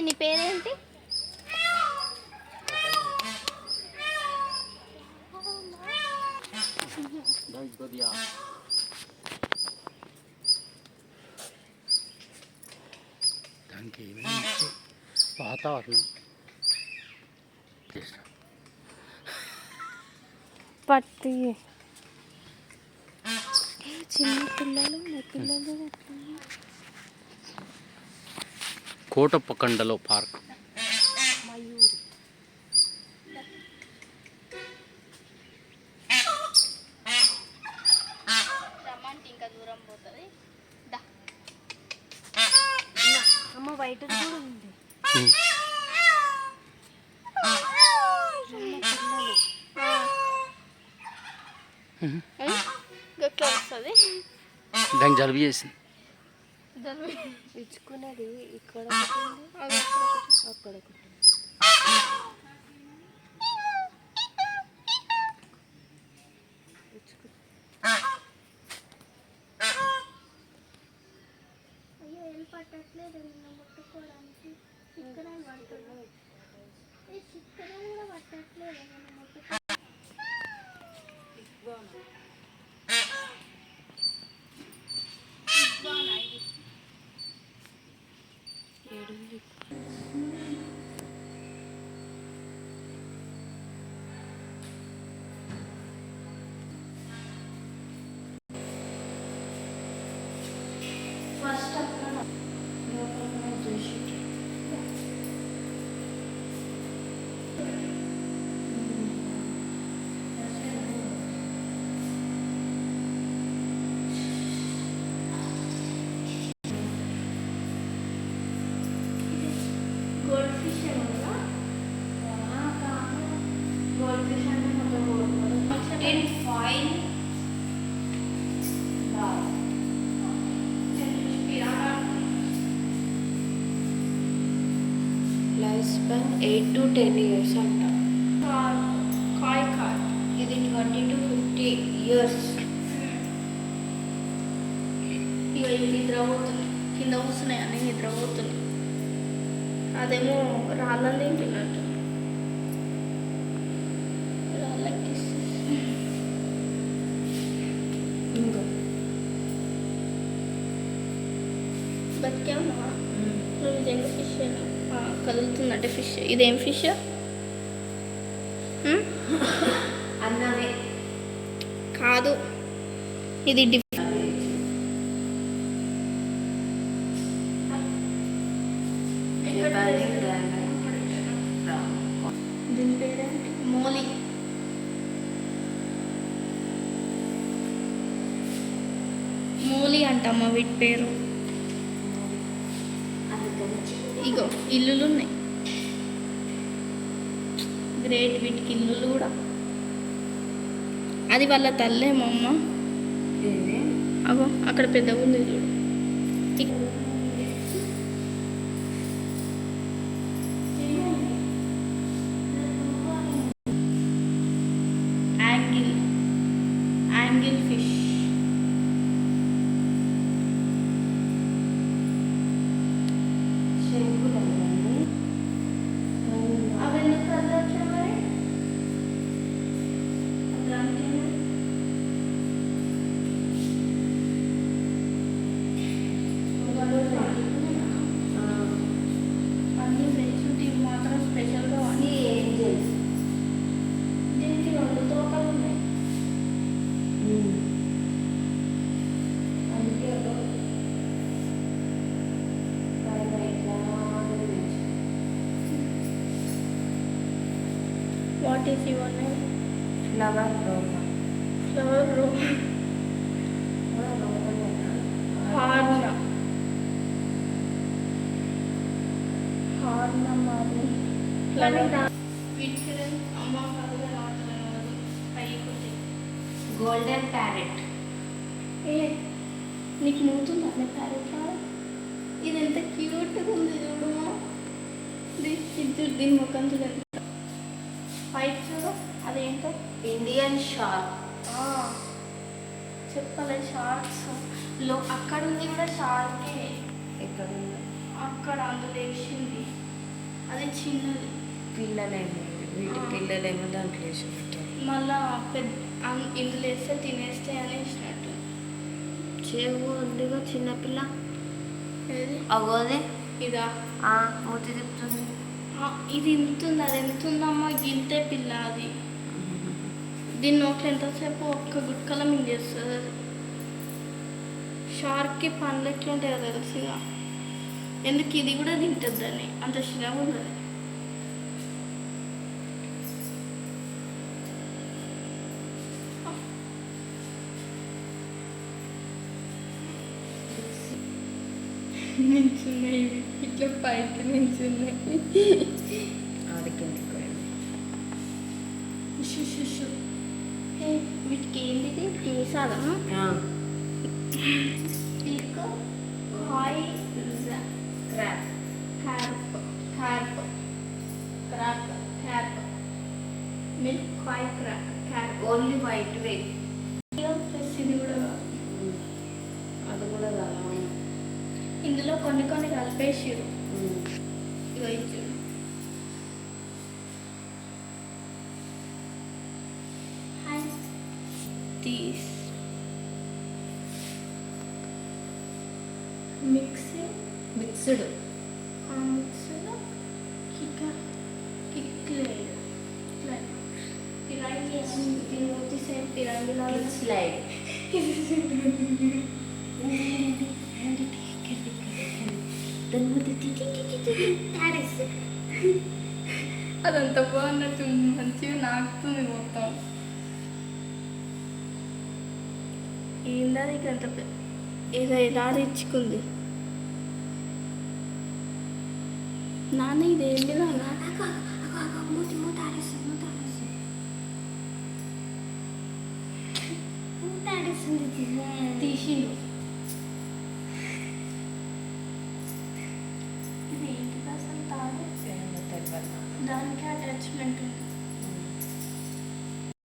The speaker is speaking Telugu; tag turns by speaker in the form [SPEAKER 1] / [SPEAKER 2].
[SPEAKER 1] నీ పేరేంటి?
[SPEAKER 2] దానికి వాతావరణం
[SPEAKER 1] పట్టి చిన్న పిల్లలు మా పిల్లలు.
[SPEAKER 2] కోటప్పకొండలో పార్క్.
[SPEAKER 1] కూడా ఉంది
[SPEAKER 2] దానికి జలుబు చేసింది.
[SPEAKER 1] ఇచ్చుకునేది ఇక్కడ అక్కడ
[SPEAKER 3] పట్టట్లేదు ముట్టుకోవడానికి పడుతున్నాయి చిక్కరాలు కూడా పట్టట్లేదు
[SPEAKER 1] span eight to ten years అంట.
[SPEAKER 3] కాయ్ కాయ్
[SPEAKER 1] ఇది ట్వంటీ టు ఫిఫ్టీ ఇయర్స్
[SPEAKER 3] ఇక ఇవి నిద్రపోతున్నాయి కింద కూర్చున్నాయి అన్నీ నిద్రపోతున్నాయి అదేమో రాళ్ళని తింటున్నట్టు. రాళ్ళకి
[SPEAKER 1] ఇంకో.
[SPEAKER 3] నువ్వు నిజంగా ఫిష్ కదులుతుందంటే ఫిష్. ఇదేం ఫిష్?
[SPEAKER 1] అన్నమే.
[SPEAKER 3] కాదు. ఇది దీని పేరేంటి మోలి మోలి అంటమ్మ వీటి పేరు. ఇగో ఇల్లులు ఉన్నాయి గ్రేట్ వీటికి ఇల్లులు కూడా. అది వాళ్ళ తల్లేమో అమ్మ. అగో అక్కడ పెద్ద ఉంది చూడు what is your name
[SPEAKER 1] flower
[SPEAKER 3] flower రో హార్న హార్న ఫ్లవర్ పైకి
[SPEAKER 1] గోల్డెన్ ప్యారెట్
[SPEAKER 3] ఏ నీకు అనే ప్యారెట్ ఇది ఎంత క్యూట్గా ఉంది చూడు. ఇది ఇది చూడు దీని ముఖం చూడండి వైట్ చూడు అదేంటో
[SPEAKER 1] ఇండియన్ షార్క్
[SPEAKER 3] చెప్పలే షార్క్స్లో అక్కడ ఉంది కూడా షార్కే
[SPEAKER 1] ఎక్కడ
[SPEAKER 3] అక్కడ అందులో వేసింది అది చిన్నది.
[SPEAKER 1] పిల్లలేమో వీటి పిల్లలేమో దాంట్లో వేసి పెట్టారు.
[SPEAKER 3] మళ్ళా పెద్ద అన్- ఇందులో వేస్తే తినేస్తే అనేసినట్టు.
[SPEAKER 1] చెవు ఉందిగా చిన్నపిల్ల అవ్వదే.
[SPEAKER 3] ఇదా?
[SPEAKER 1] ఆ మూతి తిప్పుతుంది.
[SPEAKER 3] ఇది ఇంతుంది? అది ఎంతుందమ్మా? గింతే పిల్ల అది. దీని నోట్లో ఎంతసేపు ఒక్క గుట్కల మింగేస్తుంది షార్క్కి పండ్లు ఎట్లా ఉంటాయో తెలుసుగా ఎందుకు ఇది కూడా తింటుంది దాన్ని అంత ఉంది అది. నించున్నాయి. ఇట్లా పైకి నించున్నాయి షు. ఏ, వీటికి ఏంటిది? Milk high
[SPEAKER 1] crop.
[SPEAKER 3] Carp. Carp. Crop. Carp. Milk high crop.
[SPEAKER 1] Only white way.
[SPEAKER 3] Plus ఇది కూడా
[SPEAKER 1] అది కూడా
[SPEAKER 3] ఇందులో కొన్ని కొన్ని కలిపేసిరు ఇగో చూడు. హాయ్ తీస్ మిక్సింగ్
[SPEAKER 1] మిక్స్డ్.
[SPEAKER 3] ఆ మిక్స్లో కిక్ కిక్లేడ్ సేమ్
[SPEAKER 1] స్లైడ్
[SPEAKER 3] అదంతా బాగున్నట్టు మంచిగా నాకుతుంది మొత్తం. ఏందా నీకు అంత ఏదో ఎలా ఇచ్చుకుంది నాన్న ఇదేంటి నాన్న? తీసిండు. దానికి అటాచ్మెంట్ ఉంది?